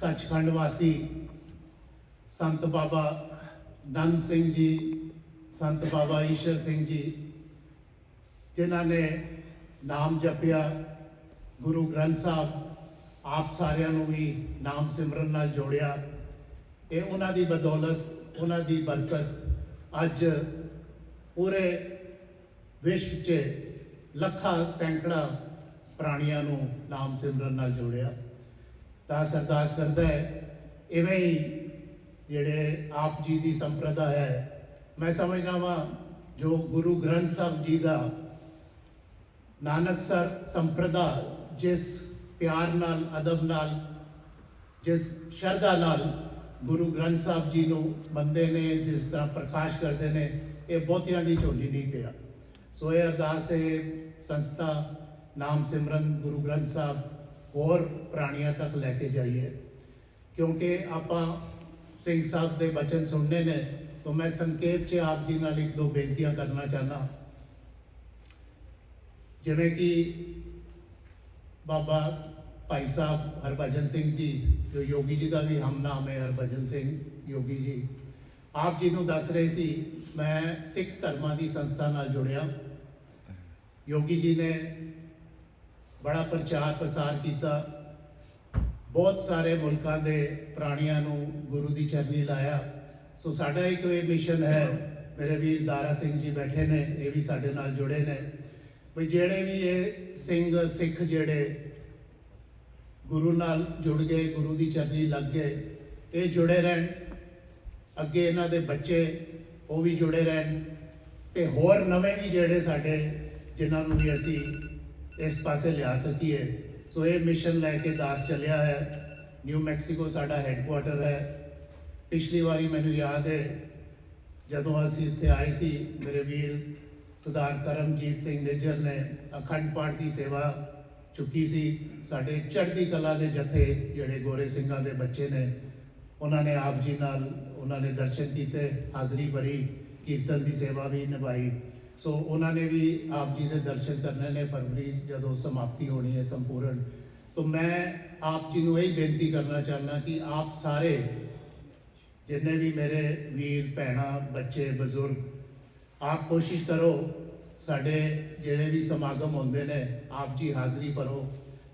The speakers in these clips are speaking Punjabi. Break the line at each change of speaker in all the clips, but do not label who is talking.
ਸੱਚਖੰਡ ਵਾਸੀ ਸੰਤ ਬਾਬਾ ਨੰਦ ਸਿੰਘ ਜੀ, ਸੰਤ ਬਾਬਾ ਈਸ਼ਰ ਸਿੰਘ ਜੀ, ਜਿਨ੍ਹਾਂ ਨੇ ਨਾਮ ਜਪਿਆ, ਗੁਰੂ ਗ੍ਰੰਥ ਸਾਹਿਬ ਆਪ ਸਾਰਿਆਂ ਨੂੰ ਵੀ ਨਾਮ ਸਿਮਰਨ ਨਾਲ ਜੋੜਿਆ। ਇਹ ਉਹਨਾਂ ਦੀ ਬਦੌਲਤ, ਉਹਨਾਂ ਦੀ ਬਰਕਤ ਅੱਜ ਪੂਰੇ ਵਿਸ਼ਵ 'ਚ ਲੱਖਾਂ ਸੈਂਕੜਾ ਪ੍ਰਾਣੀਆਂ ਨੂੰ ਨਾਮ ਸਿਮਰਨ ਨਾਲ ਜੋੜਿਆ। ਤਾਂ ਸਰਦਾਸ ਕਰਦਾ ਹੈ। ਇਵੇਂ ਹੀ ਜਿਹੜੇ ਆਪ ਜੀ ਦੀ ਸੰਪਰਦਾ ਹੈ। ਮੈਂ ਸਮਝਦਾ ਵਾਂ, ਜੋ ਗੁਰੂ ਗ੍ਰੰਥ ਸਾਹਿਬ ਜੀ ਦਾ ਨਾਨਕ ਸਰ ਸੰਪਰਦਾ ਜਿਸ ਪਿਆਰ ਨਾਲ, ਅਦਬ ਨਾਲ, ਜਿਸ ਸ਼ਰਧਾ ਨਾਲ ਗੁਰੂ ਗ੍ਰੰਥ ਸਾਹਿਬ ਜੀ ਨੂੰ ਮੰਨਦੇ ਨੇ, ਜਿਸ ਤਰ੍ਹਾਂ ਪ੍ਰਕਾਸ਼ ਕਰਦੇ ਨੇ, ਇਹ ਬਹੁਤਿਆਂ ਦੀ ਝੋਲੀ ਨਹੀਂ ਪਿਆ। ਸੋ ਇਹ ਅਰਦਾਸ ਹੈ ਸੰਸਥਾ ਨਾਮ ਸਿਮਰਨ ਗੁਰੂ ਗ੍ਰੰਥ ਸਾਹਿਬ ਹੋਰ ਪ੍ਰਾਣੀਆਂ ਤੱਕ ਲੈ ਕੇ ਜਾਈਏ। ਕਿਉਂਕਿ ਆਪਾਂ ਸਿੰਘ ਸਾਹਿਬ ਦੇ ਬਚਨ ਸੁਣਨੇ ਨੇ, ਤਾਂ ਮੈਂ ਸੰਖੇਪ 'ਚ ਆਪ ਜੀ ਨਾਲ ਇੱਕ ਦੋ ਬੇਨਤੀਆਂ ਕਰਨਾ ਚਾਹਨਾ ਜਿਵੇਂ ਕਿ ਬਾਬਾ ਭਾਈ ਸਾਹਿਬ ਹਰਭਜਨ ਸਿੰਘ ਜੀ, ਜੋ ਯੋਗੀ ਜੀ ਦਾ ਵੀ ਹਮ ਨਾਮ ਹੈ ਹਰਭਜਨ ਸਿੰਘ ਯੋਗੀ ਜੀ, ਆਪ ਜੀ ਨੂੰ ਦੱਸ ਰਹੇ ਸੀ, ਮੈਂ ਸਿੱਖ ਧਰਮਾਂ ਦੀ ਸੰਸਥਾ ਨਾਲ ਜੁੜਿਆ। ਯੋਗੀ ਜੀ ਨੇ ਬੜਾ ਪ੍ਰਚਾਰ ਪ੍ਰਸਾਰ ਕੀਤਾ। ਬਹੁਤ ਸਾਰੇ ਮੁਲਕਾਂ ਦੇ ਪ੍ਰਾਣੀਆਂ ਨੂੰ ਗੁਰੂ ਦੀ ਚਰਨੀ ਲਾਇਆ। ਸੋ ਸਾਡਾ ਇੱਕ ਇਹ ਮਿਸ਼ਨ ਹੈ, ਮੇਰੇ ਵੀਰ ਦਾਰਾ ਸਿੰਘ ਜੀ ਬੈਠੇ ਨੇ, ਇਹ ਵੀ ਸਾਡੇ ਨਾਲ ਜੁੜੇ ਨੇ। ਵੀ ਜਿਹੜੇ ਵੀ ਇਹ ਸਿੰਘ, ਸਿੱਖ ਜਿਹੜੇ ਗੁਰੂ ਨਾਲ ਜੁੜ ਗਏ, ਗੁਰੂ ਦੀ ਚਰਨੀ ਲੱਗ ਗਏ, ਇਹ ਜੁੜੇ ਰਹਿਣ। ਅੱਗੇ ਇਹਨਾਂ ਦੇ ਬੱਚੇ, ਉਹ ਵੀ ਜੁੜੇ ਰਹਿਣ। ਤੇ ਹੋਰ ਨਵੇਂ ਵੀ ਜਿਹੜੇ ਸਾਡੇ, ਜਿਨ੍ਹਾਂ ਨੂੰ ਵੀ ਅਸੀਂ ਇਸ ਪਾਸੇ ਲਿਆ ਸਕੀਏ। ਸੋ ਇਹ ਮਿਸ਼ਨ ਲੈ ਕੇ ਦਾਸ ਚੱਲਿਆ ਹੈ। ਨਿਊ ਮੈਕਸੀਕੋ ਸਾਡਾ ਹੈੱਡਕੁਆਟਰ ਹੈ। ਪਿਛਲੀ ਵਾਰੀ ਮੈਨੂੰ ਯਾਦ ਹੈ, ਜਦੋਂ ਅਸੀਂ ਇੱਥੇ ਆਏ ਸੀ, ਮੇਰੇ ਵੀਰ ਸਰਦਾਰ ਕਰਮਜੀਤ ਸਿੰਘ ਨਿੱਜਰ ਨੇ ਅਖੰਡ ਪਾਠ ਦੀ ਸੇਵਾ ਚੁੱਕੀ ਸੀ। ਸਾਡੇ ਚੜ੍ਹਦੀ ਕਲਾ ਦੇ ਜਥੇ ਜਿਹੜੇ ਗੋਰੇ ਸਿੰਘਾਂ ਦੇ ਬੱਚੇ ਨੇ, ਉਹਨਾਂ ਨੇ ਆਪ ਜੀ ਨਾਲ ਉਹਨਾਂ ਨੇ ਦਰਸ਼ਨ ਕੀਤੇ, ਹਾਜ਼ਰੀ ਭਰੀ, ਕੀਰਤਨ ਦੀ ਸੇਵਾ ਵੀ ਨਿਭਾਈ। ਸੋ ਉਹਨਾਂ ਨੇ ਵੀ ਆਪ ਜੀ ਦੇ ਦਰਸ਼ਨ ਕਰਨੇ ਨੇ, ਫਰਵਰੀ ਜਦੋਂ ਸਮਾਪਤੀ ਹੋਣੀ ਹੈ ਸੰਪੂਰਨ। ਤਾਂ ਮੈਂ ਆਪ ਜੀ ਨੂੰ ਇਹ ਬੇਨਤੀ ਕਰਨਾ ਚਾਹੁੰਦਾ ਕਿ ਆਪ ਸਾਰੇ ਜਿੰਨੇ ਵੀ ਮੇਰੇ ਵੀਰ, ਭੈਣਾਂ, ਬੱਚੇ, ਬਜ਼ੁਰਗ, ਆਪ ਕੋਸ਼ਿਸ਼ ਕਰੋ ਸਾਡੇ ਜਿਹੜੇ ਵੀ ਸਮਾਗਮ ਹੁੰਦੇ ਨੇ, ਆਪ ਜੀ ਹਾਜ਼ਰੀ ਭਰੋ।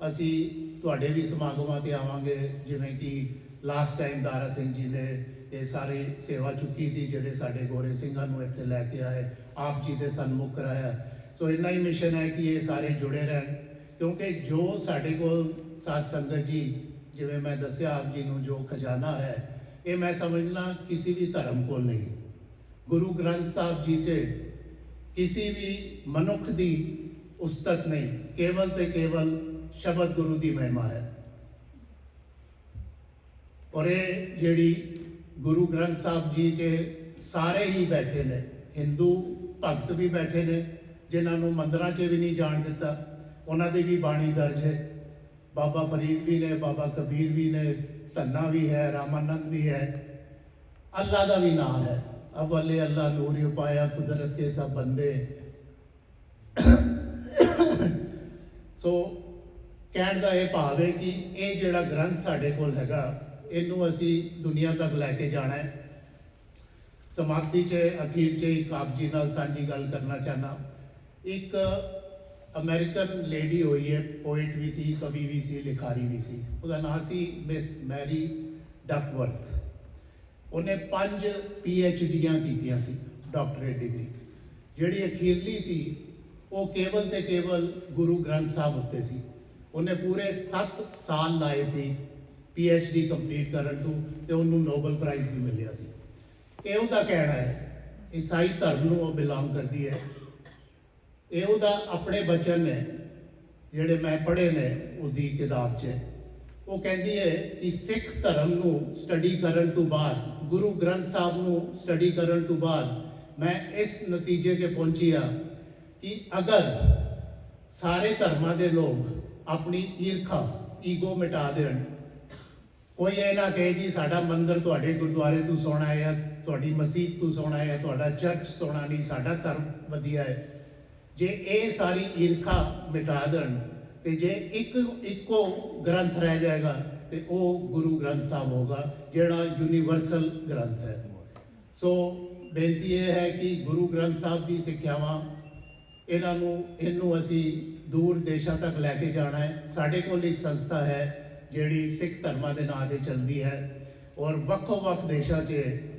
ਅਸੀਂ ਤੁਹਾਡੇ ਵੀ ਸਮਾਗਮਾਂ ਤੇ ਆਵਾਂਗੇ, ਜਿਵੇਂ ਕਿ ਲਾਸਟ ਟਾਈਮ ਦਾਰਾ ਸਿੰਘ ਜੀ ਨੇ ਇਹ ਸਾਰੀ ਸੇਵਾ ਚੁੱਕੀ ਸੀ, ਜਿਹੜੇ ਸਾਡੇ ਗੋਰੇ ਸਿੰਘਾਂ ਨੂੰ ਇੱਥੇ ਲੈ ਕੇ ਆਏ, ਆਪ ਜੀ ਦੇ ਸਨਮੁਖ ਕਰਾਇਆ। ਸੋ ਇੰਨਾ ਹੀ ਮਿਸ਼ਨ ਹੈ ਕਿ ਇਹ ਸਾਰੇ ਜੁੜੇ ਰਹਿਣ। ਕਿਉਂਕਿ ਜੋ ਸਾਡੇ ਕੋਲ ਸਾਧ ਸੰਗਤ ਜੀ, ਜਿਵੇਂ ਮੈਂ ਦੱਸਿਆ ਆਪ ਜੀ ਨੂੰ, ਜੋ ਖਜ਼ਾਨਾ ਹੈ, ਇਹ ਮੈਂ ਸਮਝਣਾ ਕਿਸੇ ਵੀ ਧਰਮ ਕੋਲ ਨਹੀਂ। ਗੁਰੂ ਗ੍ਰੰਥ ਸਾਹਿਬ ਜੀ ਤੇ ਕਿਸੇ ਵੀ ਮਨੁੱਖ ਦੀ ਉਸਤਤ ਨਹੀਂ। ਕੇਵਲ ਤੇ ਕੇਵਲ ਸ਼ਬਦ ਗੁਰੂ ਦੀ ਮਹਿਮਾ ਹੈ। ਔਰ ਇਹ ਜਿਹੜੀ ਗੁਰੂ ਗ੍ਰੰਥ ਸਾਹਿਬ ਜੀ ਦੇ ਸਾਰੇ ਹੀ ਬੈਠੇ ਨੇ ਹਿੰਦੂ ਭਗਤ ਵੀ ਬੈਠੇ ਨੇ, ਜਿਨ੍ਹਾਂ ਨੂੰ ਮੰਦਰਾਂ 'ਚ ਵੀ ਨਹੀਂ ਜਾਣ ਦਿੱਤਾ, ਉਹਨਾਂ ਦੀ ਵੀ ਬਾਣੀ ਦਰਜ ਹੈ। ਬਾਬਾ ਫਰੀਦ ਵੀ ਨੇ, ਬਾਬਾ ਕਬੀਰ ਵੀ ਨੇ, ਧੰਨਾ ਵੀ ਹੈ, ਰਾਮਾਨੰਦ ਵੀ ਹੈ। ਅੱਲਾ ਦਾ ਵੀ ਨਾਮ ਹੈ। ਅਵਲੇ ਅੱਲਾ ਨੂਰ ਉਪਾਇਆ, ਕੁਦਰਤ ਕੇ ਸਭ ਬੰਦੇ। ਸੋ ਕਹਿਣ ਦਾ ਇਹ ਭਾਵ ਹੈ ਕਿ ਇਹ ਜਿਹੜਾ ਗ੍ਰੰਥ ਸਾਡੇ ਕੋਲ ਹੈਗਾ ਇਹਨੂੰ ਅਸੀਂ ਦੁਨੀਆ ਤੱਕ ਲੈ ਕੇ ਜਾਣਾ ਹੈ। ਸਮਾਪਤੀ 'ਚ, ਅਖੀਰ 'ਚ ਇੱਕ ਆਪ ਜੀ ਨਾਲ ਸਾਂਝੀ ਗੱਲ ਕਰਨਾ ਚਾਹਨਾ ਇੱਕ ਅਮਰੀਕਨ ਲੇਡੀ ਹੋਈ ਹੈ, ਪੋਇਟ ਵੀ ਸੀ, ਕਵੀ ਵੀ ਸੀ, ਲਿਖਾਰੀ ਵੀ ਸੀ। ਉਹਦਾ ਨਾਮ ਸੀ ਮਿਸ ਮੈਰੀ ਡਕਵਰਥ। ਉਹਨੇ ਪੰਜ ਪੀ ਐਚ ਡੀਆਂ ਕੀਤੀਆਂ ਸੀ, ਡਾਕਟਰੇਟ ਡਿਗਰੀ। ਜਿਹੜੀ ਅਖੀਰਲੀ ਸੀ, ਉਹ ਕੇਵਲ ਤੇ ਕੇਵਲ ਗੁਰੂ ਗ੍ਰੰਥ ਸਾਹਿਬ ਉੱਤੇ ਸੀ। ਉਹਨੇ ਪੂਰੇ 7 ਸਾਲ ਲਾਏ ਸੀ। ਡੀ ਕੰਪਲੀਟ ਕਰਨ ਤੋਂ ਤੇ ਉਹਨੂੰ ਨੋਬਲ ਪ੍ਰਾਈਜ਼ ਵੀ ਮਿਲਿਆ ਸੀ। ਇਹ ਉਹਦਾ ਕਹਿਣਾ ਹੈ, ਈਸਾਈ ਧਰਮ ਨੂੰ ਉਹ ਬਿਲੋਂਗ ਕਰਦੀ ਹੈ। ਇਹ ਉਹਦਾ ਆਪਣੇ ਬਚਨ ਨੇ, ਜਿਹੜੇ ਮੈਂ ਪੜ੍ਹੇ ਨੇ, ਉਹਦੀ ਕਿਤਾਬ 'ਚ। ਉਹ ਕਹਿੰਦੀ ਹੈ ਕਿ ਸਿੱਖ ਧਰਮ ਨੂੰ ਸਟੱਡੀ ਕਰਨ ਤੋਂ ਬਾਅਦ, ਗੁਰੂ ਗ੍ਰੰਥ ਸਾਹਿਬ ਨੂੰ ਸਟੱਡੀ ਕਰਨ ਤੋਂ ਬਾਅਦ ਮੈਂ ਇਸ ਨਤੀਜੇ 'ਤੇ ਪਹੁੰਚੀ ਆ ਕਿ ਅਗਰ ਸਾਰੇ ਧਰਮਾਂ ਦੇ ਲੋਕ ਆਪਣੀ ਈਰਖਾ, ਈਗੋ ਮਿਟਾ ਦੇਣ ਕੋਈ ਇਹ ਨਾ ਕਹੇ ਜੀ, ਸਾਡਾ ਮੰਦਿਰ ਤੁਹਾਡੇ ਗੁਰਦੁਆਰੇ ਤੋਂ ਸੋਹਣਾ ਹੈ ਜਾਂ ਤੁਹਾਡੀ ਮਸਜਿਦ ਤੋਂ ਸੋਹਣਾ ਹੈ ਤੁਹਾਡਾ ਚਰਚ ਸੋਹਣਾ ਨਹੀਂ, ਸਾਡਾ ਧਰਮ ਵਧੀਆ ਹੈ। ਜੇ ਇਹ ਸਾਰੀ ਈਰਖਾ ਮਿਟਾ ਦੇਣ ਤੇ ਜੇ ਇੱਕ, ਇੱਕੋ ਗ੍ਰੰਥ ਰਹਿ ਜਾਏਗਾ ਤੇ ਉਹ ਗੁਰੂ ਗ੍ਰੰਥ ਸਾਹਿਬ ਹੋਗਾ ਜਿਹੜਾ ਯੂਨੀਵਰਸਲ ਗ੍ਰੰਥ ਹੈ। ਸੋ ਬੇਨਤੀ ਇਹ ਹੈ ਕਿ ਗੁਰੂ ਗ੍ਰੰਥ ਸਾਹਿਬ ਦੀ ਸਿੱਖਿਆਵਾਂ, ਇਹਨਾਂ ਨੂੰ, ਇਹਨੂੰ ਅਸੀਂ ਦੂਰ ਦੇਸ਼ਾਂ ਤੱਕ ਲੈ ਕੇ ਜਾਣਾ ਹੈ। ਸਾਡੇ ਕੋਲ ਇੱਕ ਸੰਸਥਾ ਹੈ ਜਿਹੜੀ ਸਿੱਖ ਧਰਮਾਂ ਦੇ ਨਾਂ ਤੇ ਚੱਲਦੀ ਹੈ ਔਰ ਵੱਖੋ ਵੱਖ ਦੇਸ਼ਾਂ 'ਚ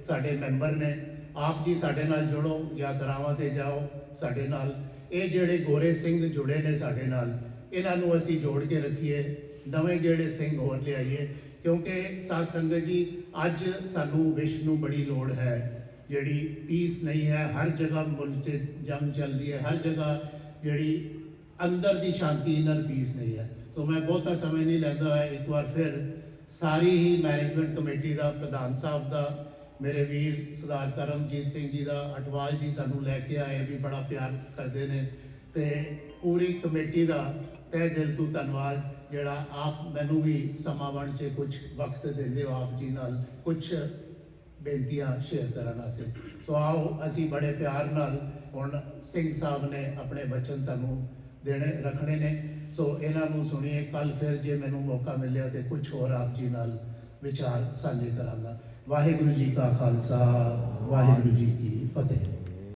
ਸਾਡੇ ਮੈਂਬਰ ਨੇ। ਆਪ ਜੀ ਸਾਡੇ ਨਾਲ ਜੁੜੋ, ਯਾਤਰਾਵਾਂ ਤੇ ਜਾਓ ਸਾਡੇ ਨਾਲ। ਇਹ ਜਿਹੜੇ ਗੋਰੇ ਸਿੰਘ ਜੁੜੇ ਨੇ ਸਾਡੇ ਨਾਲ, ਇਹਨਾਂ ਨੂੰ ਅਸੀਂ ਜੋੜ ਕੇ ਰੱਖੀਏ, ਨਵੇਂ ਜਿਹੜੇ ਸਿੰਘ ਹੋਰ ਲਿਆਈਏ। ਕਿਉਂਕਿ ਸਾਧ ਸੰਗਤ ਜੀ, ਅੱਜ ਸਾਨੂੰ ਵਿਸ਼ਵ ਨੂੰ ਬੜੀ ਲੋੜ ਹੈ। ਜਿਹੜੀ ਪੀਸ ਨਹੀਂ ਹੈ, ਹਰ ਜਗ੍ਹਾ ਮੁਲਕ 'ਚ ਜੰਗ ਚੱਲ ਰਹੀ ਹੈ, ਹਰ ਜਗ੍ਹਾ ਜਿਹੜੀ ਅੰਦਰ ਦੀ ਸ਼ਾਂਤੀ ਨਾਲ ਪੀਸ ਨਹੀਂ ਹੈ। ਸੋ ਮੈਂ ਬਹੁਤਾ ਸਮੇਂ ਨਹੀਂ ਲੈਂਦਾ ਹੈ ਇੱਕ ਵਾਰ ਫਿਰ ਸਾਰੀ ਹੀ ਮੈਨੇਜਮੈਂਟ ਕਮੇਟੀ ਦਾ, ਪ੍ਰਧਾਨ ਸਾਹਿਬ ਦਾ, ਮੇਰੇ ਵੀਰ ਸਰਦਾਰ ਕਰਮਜੀਤ ਸਿੰਘ ਜੀ ਦਾ, ਅਟਵਾਲ ਜੀ ਸਾਨੂੰ ਲੈ ਕੇ ਆਏ। ਵੀ ਬੜਾ ਪਿਆਰ ਕਰਦੇ ਨੇ। ਤੇ ਪੂਰੀ ਕਮੇਟੀ ਦਾ ਤਹਿ ਦਿਲ ਤੋਂ ਧੰਨਵਾਦ, ਜਿਹੜਾ ਆਪ ਮੈਨੂੰ ਵੀ ਸਮਾਂ ਬਣ ਕੇ ਕੁਝ ਵਕਤ ਦਿੰਦੇ ਹੋ ਆਪ ਜੀ ਨਾਲ ਕੁਝ ਬੇਨਤੀਆਂ ਸ਼ੇਅਰ ਕਰਨ ਵਾਸਤੇ। ਸੋ ਆਓ, ਅਸੀਂ ਬੜੇ ਪਿਆਰ ਨਾਲ ਹੁਣ ਸਿੰਘ ਸਾਹਿਬ ਨੇ ਆਪਣੇ ਬਚਨ ਸਾਨੂੰ ਦੇਣੇ, ਰੱਖਣੇ ਨੇ। ਸੋ ਇਹਨਾਂ ਨੂੰ ਸੁਣੀਏ ਕੱਲ ਫਿਰ ਜੇ ਮੈਨੂੰ ਮੌਕਾ ਮਿਲਿਆ ਤੇ ਕੁਝ ਹੋਰ ਆਪ ਜੀ ਨਾਲ ਵਿਚਾਰ ਸਾਂਝੇ ਕਰਾਂਗਾ। ਵਾਹਿਗੁਰੂ ਜੀ ਕਾ ਖਾਲਸਾ, ਵਾਹਿਗੁਰੂ ਜੀ ਕੀ ਫਤਿਹ।